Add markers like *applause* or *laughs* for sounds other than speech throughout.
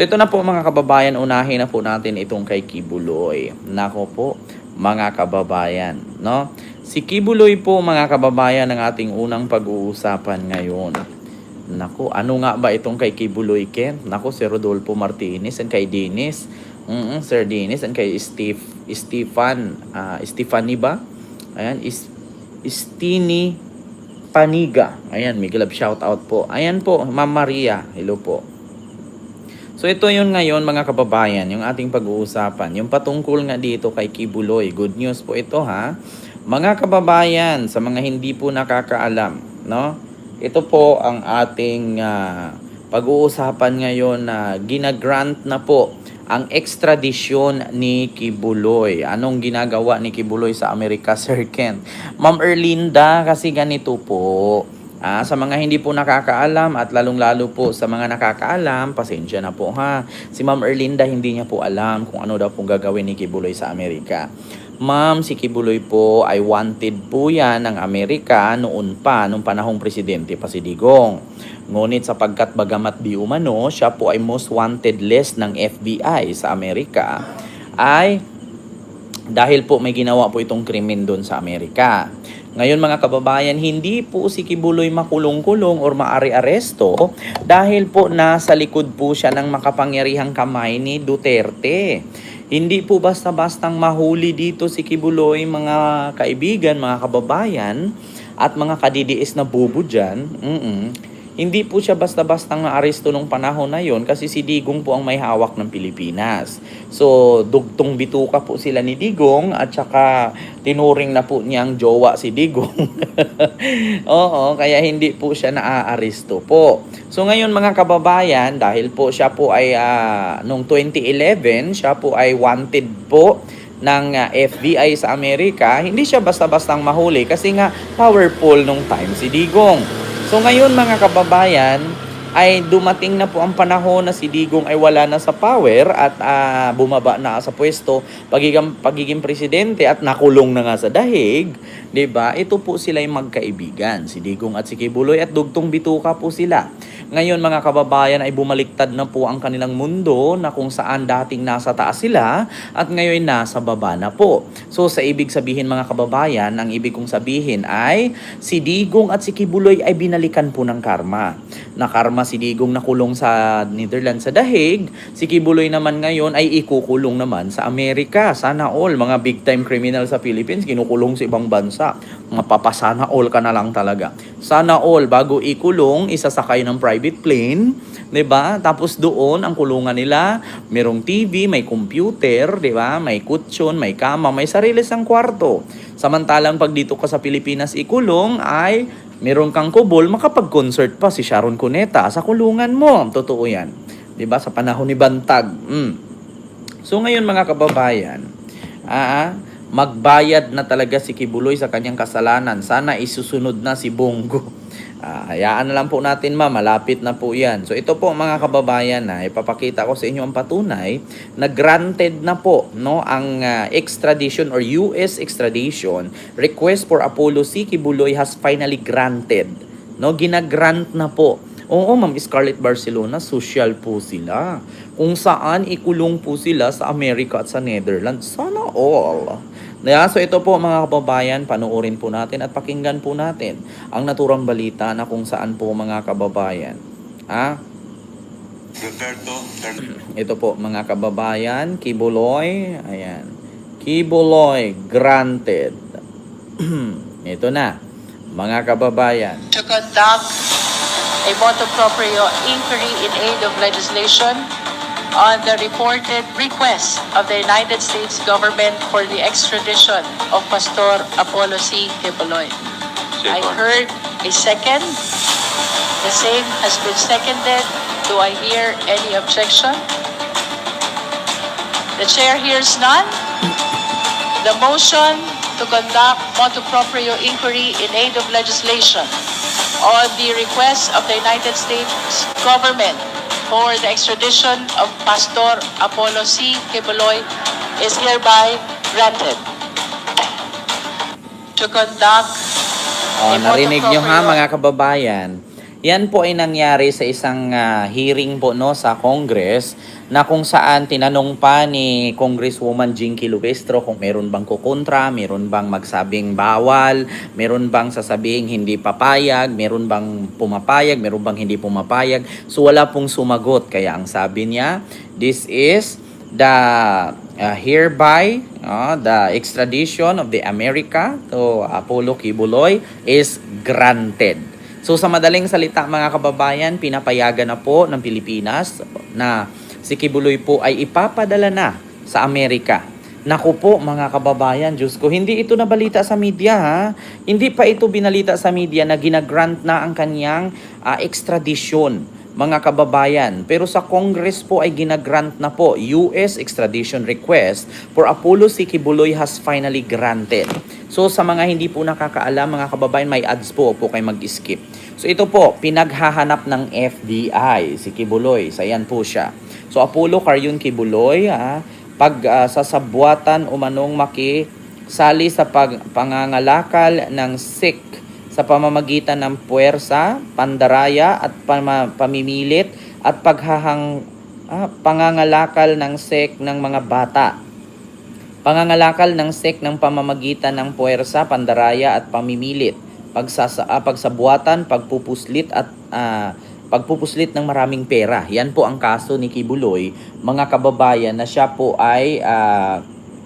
So ito na po mga kababayan, unahin na po natin itong kay Kibuloy. Nako po, mga kababayan, no? Si Kibuloy po mga kababayan ng ating unang pag-uusapan ngayon. Nako, ano nga ba itong kay Kibuloy Ken? Nako, si Rodolfo Martinez and kay Dennis. Mm Sir Dennis and kay Steve, Stefan, ah Stephanie ba? Ayan, is Stini Paniga. Ayan, love shout out po. Ayan po, Ma'am Maria. Hello po. So ito yun ngayon mga kababayan, yung ating pag-uusapan. Yung patungkol nga dito kay Kibuloy. Good news po ito ha. Mga kababayan, sa mga hindi po nakakaalam, no? Ito po ang ating ah, pag-uusapan ngayon na ginagrant na po ang extradition ni Kibuloy. Anong ginagawa ni Kibuloy sa Amerika, *laughs* Sir Ken? Ma'am Erlinda, kasi ganito po. Ah, sa mga hindi po nakakaalam at lalong-lalo po sa mga nakakaalam, pasensya na po ha. Si Ma'am Erlinda hindi niya po alam kung ano daw pong gagawin ni Kibuloy sa Amerika. Ma'am, si Kibuloy po ay wanted po yan ng Amerika noon pa, nung panahong presidente pa si Digong. Ngunit sapagkat bagamat di umano, siya po ay most wanted list ng FBI sa Amerika, ay dahil po may ginawa po itong krimen doon sa Amerika. Ngayon mga kababayan, hindi po si Kibuloy makulong-kulong or maari-aresto dahil po nasa likod po siya ng makapangyarihang kamay ni Duterte. Hindi po basta-bastang mahuli dito si Kibuloy mga kaibigan, mga kababayan at mga kadidiis na bubo dyan. Mm-mm. Hindi po siya basta-bastang naaresto nung panahon na yon kasi si Digong po ang may hawak ng Pilipinas. So, dugtong bituka po sila ni Digong at saka tinuring na po niyang jowa si Digong. *laughs* Oo, kaya hindi po siya naaaresto po. So ngayon mga kababayan, dahil po siya po ay ah, nung 2011, siya po ay wanted po ng ah, FBI sa Amerika, hindi siya basta-bastang mahuli kasi nga powerful nung time si Digong. So ngayon mga kababayan, ay dumating na po ang panahon na si Digong ay wala na sa power at ah, bumaba na sa pwesto pagiging, pagiging presidente at nakulong na nga sa dahig, ba? Ito po sila yung magkaibigan, si Digong at si Kibuloy at dugtong bituka po sila. Ngayon mga kababayan ay bumaliktad na po ang kanilang mundo na kung saan dating nasa taas sila at ngayon nasa baba na po. So sa ibig sabihin mga kababayan, ang ibig kong sabihin ay si Digong at si Kibuloy ay binalikan po ng karma. Na karma si Digong nakulong sa Netherlands sa dahig, si Kibuloy naman ngayon ay ikukulong naman sa Amerika. Sana all mga big time criminal sa Philippines kinukulong sa ibang bansa. Mapapasana all ka na lang talaga. Sana all bago ikulong, isasakay ng private plane, 'di ba? Tapos doon ang kulungan nila, merong TV, may computer, 'di ba? May kutsyon, may kama, may sarili sang kwarto. Samantalang pag dito ka sa Pilipinas ikulong ay meron kang kubol, makapag-concert pa si Sharon Cuneta sa kulungan mo. Totoo 'yan. 'Di ba? Sa panahon ni Bantag. Mm. So ngayon mga kababayan, ah, magbayad na talaga si Kibuloy sa kanyang kasalanan. Sana isusunod na si Bongo. *laughs* Ah, hayaan na lang po natin ma, malapit na po yan. So ito po mga kababayan na ipapakita ko sa inyo ang patunay na granted na po no ang ah, extradition or US extradition request for Apollo C. Kibuloy has finally granted. No, ginagrant na po. Oo, Ma'am Scarlett Barcelona, social po sila. Kung saan ikulong po sila sa Amerika at sa Netherlands. Sana all. Yeah, so ito po mga kababayan, panoorin po natin at pakinggan po natin ang naturang balita na kung saan po mga kababayan. Ah, Roberto ito po mga kababayan, Kibuloy, ayan. Kibuloy granted. *clears throat* ito na, mga kababayan. to conduct a motu proprio inquiry in aid of legislation on the reported request of the United States government for the extradition of Pastor Apollo C. Kibuloy. I heard a second. The same has been seconded. Do I hear any objection? The chair hears none. The motion to conduct motu proprio inquiry in aid of legislation on the request of the United States government for the extradition of Pastor Apollo C. Kibuloy is hereby granted. To conduct Oh, narinig nyo ha mga kababayan. Yan po ay nangyari sa isang ah, hearing po no sa Congress na kung saan tinanong pa ni Congresswoman Jinky Luestro kung meron bang kukontra, meron bang magsabing bawal, meron bang sasabing hindi papayag, meron bang pumapayag, meron bang hindi pumapayag. So wala pong sumagot kaya ang sabi niya, this is the uh, hereby uh, the extradition of the America to Apollo Kibuloy is granted. So sa madaling salita mga kababayan, pinapayagan na po ng Pilipinas na si Kibuloy po ay ipapadala na sa Amerika. Naku po mga kababayan, Diyos ko, hindi ito nabalita sa media ha. Hindi pa ito binalita sa media na ginagrant na ang kanyang ah, extradition mga kababayan. Pero sa Congress po ay ginagrant na po US extradition request for Apollo C. Kibuloy has finally granted. So sa mga hindi po nakakaalam mga kababayan, may ads po po kayo mag-skip. So ito po, pinaghahanap ng FBI si Kibuloy. So ayan po siya. So Apollo Caryun Kibuloy, ah, pag ah, sasabuatan umanong maki sali sa pag, pangangalakal ng Sikh sa pamamagitan ng puwersa, pandaraya at pama- pamimilit at paghahang ah, pangangalakal ng sek ng mga bata. Pangangalakal ng sek ng pamamagitan ng puwersa, pandaraya at pamimilit. Pagsasa, ah, pagsabuatan, pagpupuslit at ah, pagpupuslit ng maraming pera. Yan po ang kaso ni Kibuloy, mga kababayan na siya po ay ah,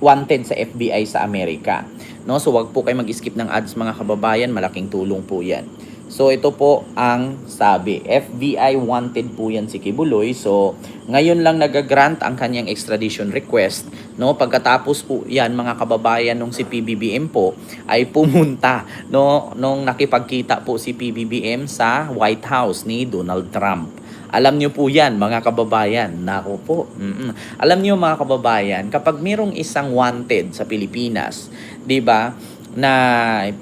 wanted sa FBI sa Amerika. No? So wag po kayo mag-skip ng ads mga kababayan, malaking tulong po 'yan. So ito po ang sabi, FBI wanted po yan si Kibuloy. So ngayon lang nagagrant ang kanyang extradition request. No, pagkatapos po yan mga kababayan nung si PBBM po ay pumunta no nung nakipagkita po si PBBM sa White House ni Donald Trump. Alam niyo po yan, mga kababayan. Nako po. Mm-mm. Alam niyo mga kababayan, kapag mayroong isang wanted sa Pilipinas, 'di ba? Na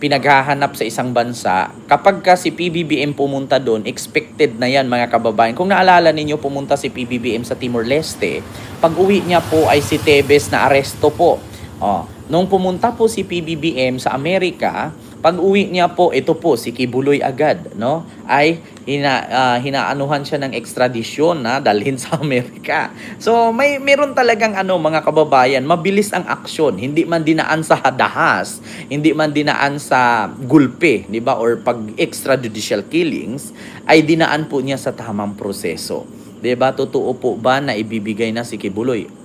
pinaghahanap sa isang bansa, kapag ka si PBBM pumunta doon, expected na yan mga kababayan. Kung naalala ninyo, pumunta si PBBM sa Timor-Leste, pag uwi niya po ay si Tebes na aresto po. Oh, nung pumunta po si PBBM sa Amerika, pag uwi niya po, ito po, si Kibuloy agad, no? Ay hina, ah, hinaanuhan siya ng extradition na dalhin sa Amerika. So, may meron talagang ano mga kababayan, mabilis ang aksyon, hindi man dinaan sa hadahas, hindi man dinaan sa gulpe, 'di ba? Or pag extrajudicial killings ay dinaan po niya sa tamang proseso. 'Di ba? Totoo po ba na ibibigay na si Kibuloy?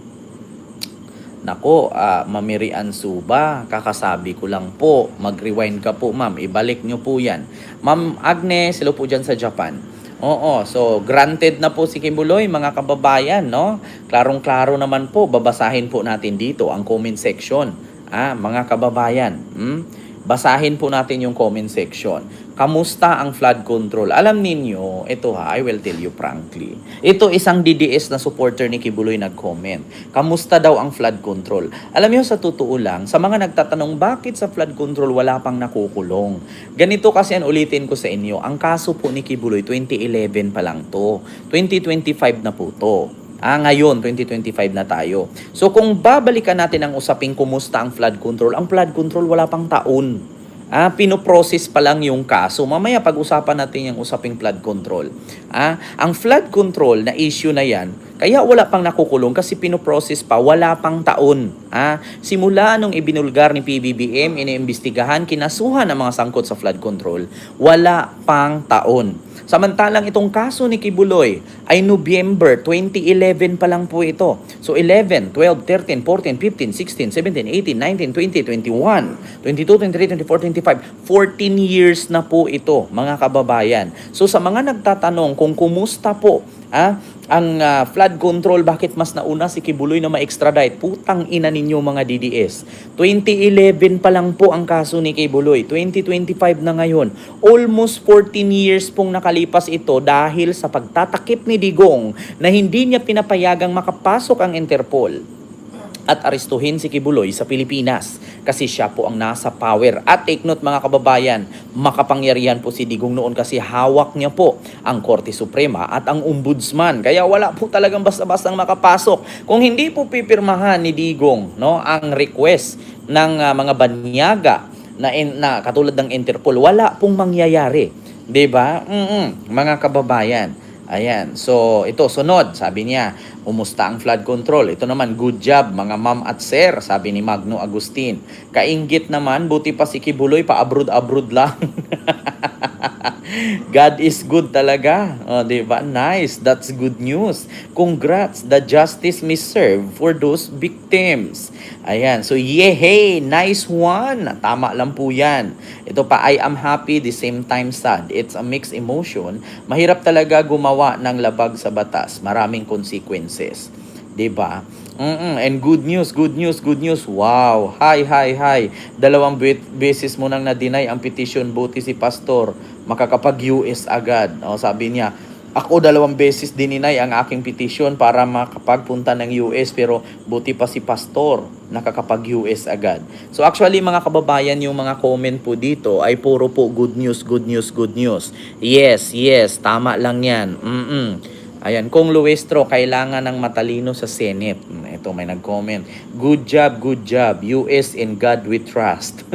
Nako, ah, Mamirian Suba, kakasabi ko lang po, mag-rewind ka po ma'am, ibalik nyo po yan. Ma'am Agnes, hello po dyan sa Japan. Oo, so granted na po si Kibuloy mga kababayan, no? Klarong-klaro naman po, babasahin po natin dito ang comment section. Ah, mga kababayan, hmm? basahin po natin yung comment section. Kamusta ang flood control? Alam ninyo, ito ha, I will tell you frankly. Ito isang DDS na supporter ni Kibuloy nag-comment. Kamusta daw ang flood control? Alam niyo sa totoo lang, sa mga nagtatanong bakit sa flood control wala pang nakukulong. Ganito kasi ang ulitin ko sa inyo, ang kaso po ni Kibuloy 2011 pa lang to. 2025 na po to. Ah, ngayon, 2025 na tayo. So, kung babalikan natin ang usaping kumusta ang flood control, ang flood control wala pang taon. Ah, pinoprocess pa lang yung kaso. Mamaya pag-usapan natin yung usaping flood control. Ah, ang flood control na issue na yan, kaya wala pang nakukulong kasi pinoprocess pa, wala pang taon. Ah, simula nung ibinulgar ni PBBM, iniimbestigahan, kinasuhan ng mga sangkot sa flood control, wala pang taon. Samantalang itong kaso ni Kibuloy ay November 2011 pa lang po ito. So 11, 12, 13, 14, 15, 16, 17, 18, 19, 20, 21, 22, 23, 24, 25. 14 years na po ito mga kababayan. So sa mga nagtatanong kung kumusta po ah, ang ah, flood control, bakit mas nauna si Kibuloy na ma-extradite? Putang ina ninyo mga DDS. 2011 pa lang po ang kaso ni Kibuloy. 2025 na ngayon. Almost 14 years pong nakalipas ito dahil sa pagtatakip ni Digong na hindi niya pinapayagang makapasok ang Interpol at arestuhin si Kibuloy sa Pilipinas kasi siya po ang nasa power. At take note mga kababayan, makapangyarihan po si Digong noon kasi hawak niya po ang Korte Suprema at ang Ombudsman. Kaya wala po talagang basta-bastang makapasok. Kung hindi po pipirmahan ni Digong no, ang request ng ah, mga banyaga na, in, na katulad ng Interpol, wala pong mangyayari. 'Di ba? Mm mga kababayan. Ayan. So, ito, sunod. Sabi niya, umusta ang flood control? Ito naman, good job, mga ma'am at sir, sabi ni Magno Agustin. Kainggit naman, buti pa si Kibuloy, pa-abroad-abroad lang. *laughs* God is good talaga. O, di ba? Nice. That's good news. Congrats. The justice may serve for those victims. Ayan. So, yehey! Nice one! Tama lang po yan. Ito pa, I am happy, the same time sad. It's a mixed emotion. Mahirap talaga gumawa ng labag sa batas. Maraming consequences. 'Di ba? Mm And good news, good news, good news. Wow. Hi, hi, hi. Dalawang be- beses mo nang na-deny ang petition buti si pastor. Makakapag-US agad. O, sabi niya, ako dalawang beses dininay ang aking petition para makapagpunta ng US pero buti pa si pastor nakakapag-US agad. So actually mga kababayan yung mga comment po dito ay puro po good news, good news, good news. Yes, yes, tama lang yan. Mm-mm. Ayan, kung Luestro, kailangan ng matalino sa Senate. Ito, may nag-comment. Good job, good job. US in God we trust.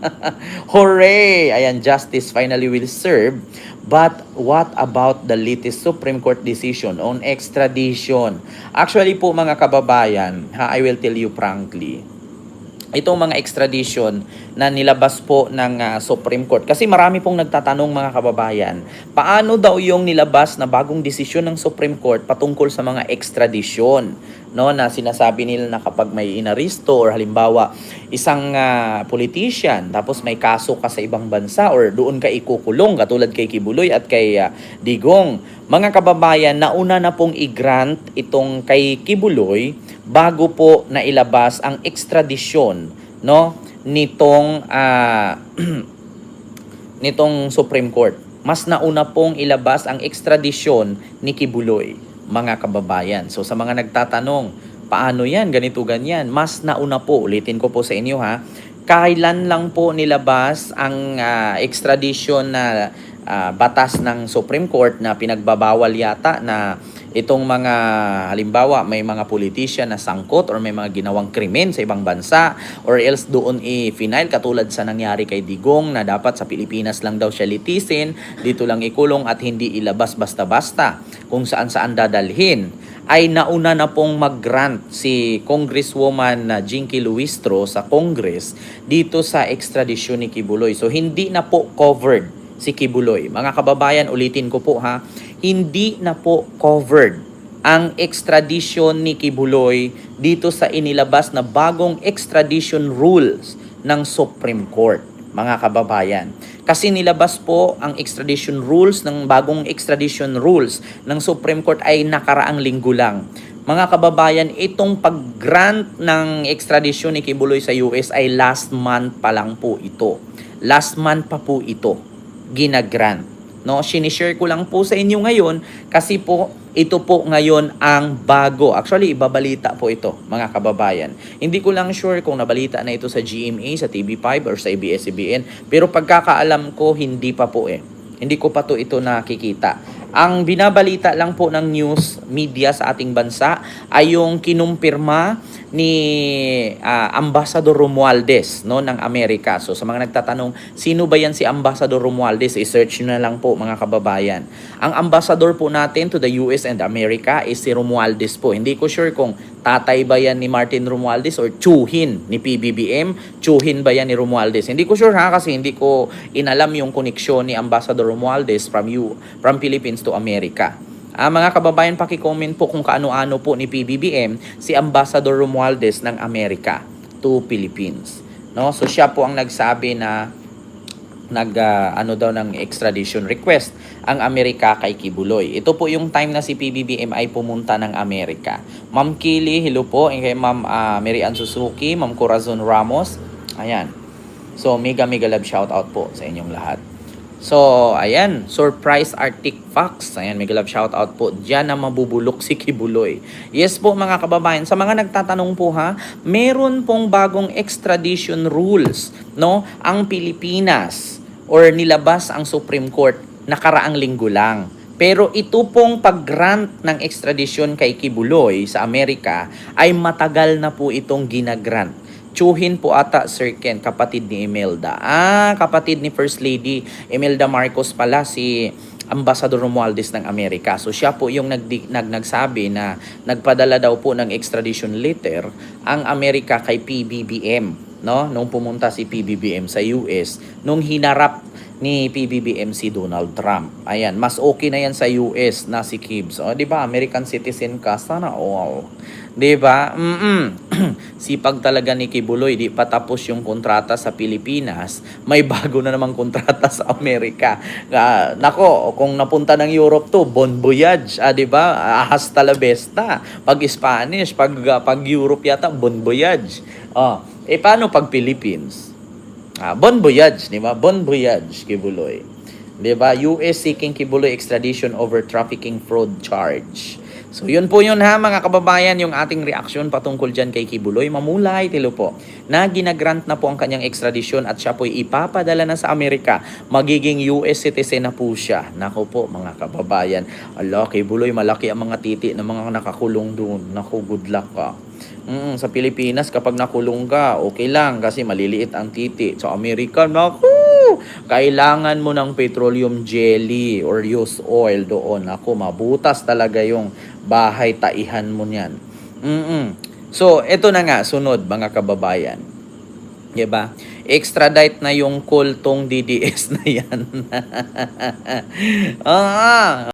*laughs* Hooray! Ayan, justice finally will serve. But what about the latest Supreme Court decision on extradition? Actually po mga kababayan, ha, I will tell you frankly, itong mga extradition na nilabas po ng ah, Supreme Court. Kasi marami pong nagtatanong mga kababayan, paano daw yung nilabas na bagong desisyon ng Supreme Court patungkol sa mga extradition? No, na sinasabi nila na kapag may inaristo or halimbawa isang ah, politician tapos may kaso ka sa ibang bansa or doon ka ikukulong katulad kay Kibuloy at kay ah, Digong. Mga kababayan, nauna na pong i-grant itong kay Kibuloy bago po na ilabas ang extradition no nitong ah, *clears throat* nitong Supreme Court. Mas nauna pong ilabas ang extradition ni Kibuloy, mga kababayan. So sa mga nagtatanong, paano yan, ganito, ganyan, mas nauna po, ulitin ko po sa inyo ha, kailan lang po nilabas ang ah, extradition na ah, batas ng Supreme Court na pinagbabawal yata na itong mga halimbawa may mga politician na sangkot or may mga ginawang krimen sa ibang bansa or else doon i-final katulad sa nangyari kay Digong na dapat sa Pilipinas lang daw siya litisin, dito lang ikulong at hindi ilabas basta-basta kung saan saan dadalhin ay nauna na pong mag-grant si Congresswoman na Jinky Luistro sa Congress dito sa extradition ni Kibuloy. So hindi na po covered si Kibuloy. Mga kababayan, ulitin ko po ha, hindi na po covered ang extradition ni Kibuloy dito sa inilabas na bagong extradition rules ng Supreme Court, mga kababayan. Kasi nilabas po ang extradition rules ng bagong extradition rules ng Supreme Court ay nakaraang linggo lang. Mga kababayan, itong pag-grant ng extradition ni Kibuloy sa US ay last month pa lang po ito. Last month pa po ito ginagrant. No, sinishare ko lang po sa inyo ngayon kasi po ito po ngayon ang bago. Actually, ibabalita po ito, mga kababayan. Hindi ko lang sure kung nabalita na ito sa GMA, sa TV5 or sa ABS-CBN. Pero pagkakaalam ko, hindi pa po eh. Hindi ko pa to ito nakikita. Ang binabalita lang po ng news media sa ating bansa ay yung kinumpirma ni ah, Ambassador Romualdez no ng Amerika. So sa mga nagtatanong, sino ba yan si Ambassador Romualdez? I-search nyo na lang po mga kababayan. Ang ambassador po natin to the US and America is si Romualdez po. Hindi ko sure kung tatay ba yan ni Martin Romualdez or tsuhin ni PBBM, tsuhin ba yan ni Romualdez. Hindi ko sure ha kasi hindi ko inalam yung koneksyon ni Ambassador Romualdez from you from Philippines to America. Ah, mga kababayan, paki-comment po kung kaano-ano po ni PBBM si Ambassador Romualdez ng Amerika to Philippines. No? So siya po ang nagsabi na nag ah, ano daw ng extradition request ang Amerika kay Kibuloy. Ito po yung time na si PBBM ay pumunta ng Amerika. Ma'am Kili, hello po. And kay Ma'am ah, Mary Ann Suzuki, Ma'am Corazon Ramos. Ayan. So, mega mega love shout out po sa inyong lahat. So, ayan, surprise Arctic Fox. Ayan, mega love shout out po. Diyan na mabubulok si Kibuloy. Yes po mga kababayan, sa mga nagtatanong po ha, meron pong bagong extradition rules, no? Ang Pilipinas or nilabas ang Supreme Court nakaraang linggo lang. Pero ito pong pag-grant ng extradition kay Kibuloy sa Amerika ay matagal na po itong ginagrant. Chuhin po ata, Sir Ken, kapatid ni Imelda. Ah, kapatid ni First Lady Imelda Marcos pala, si Ambassador Romualdez ng Amerika. So siya po yung nagdi- nag, nagsabi na nagpadala daw po ng extradition letter ang Amerika kay PBBM, no? Nung pumunta si PBBM sa US, nung hinarap ni PBBM si Donald Trump. Ayan, mas okay na yan sa US na si Gibbs. O, di ba? American citizen ka. Sana all. Di ba? Mm-mm. *clears throat* Sipag talaga ni Kibuloy. Di pa tapos yung kontrata sa Pilipinas. May *laughs* bago na namang kontrata sa Amerika. Ah, nako, kung napunta ng Europe to, bon voyage. Ah, di ba? Ah, Hasta la vesta. Pag Spanish, pag, pag Europe yata, bon voyage. Oh, eh, paano pag Philippines? Ah, bon voyage, di ba? Bon voyage, Kibuloy. Di ba? US seeking Kibuloy extradition over trafficking fraud charge. So, yun po yun ha, mga kababayan, yung ating reaksyon patungkol dyan kay Kibuloy. Mamulay, tilo po, na ginagrant na po ang kanyang extradition at siya po'y ipapadala na sa Amerika. Magiging US citizen na po siya. Nako po, mga kababayan. Ala, Kibuloy, malaki ang mga titi ng mga nakakulong doon. Nako, good luck ka. Mm, sa Pilipinas, kapag nakulong ka, okay lang kasi maliliit ang titi. Sa Amerika, naku, kailangan mo ng petroleum jelly or used oil doon. Naku, mabutas talaga yung bahay taihan mo niyan. Mm So, eto na nga, sunod mga kababayan. Diba? Extradite na yung kultong DDS *laughs* na yan. ah,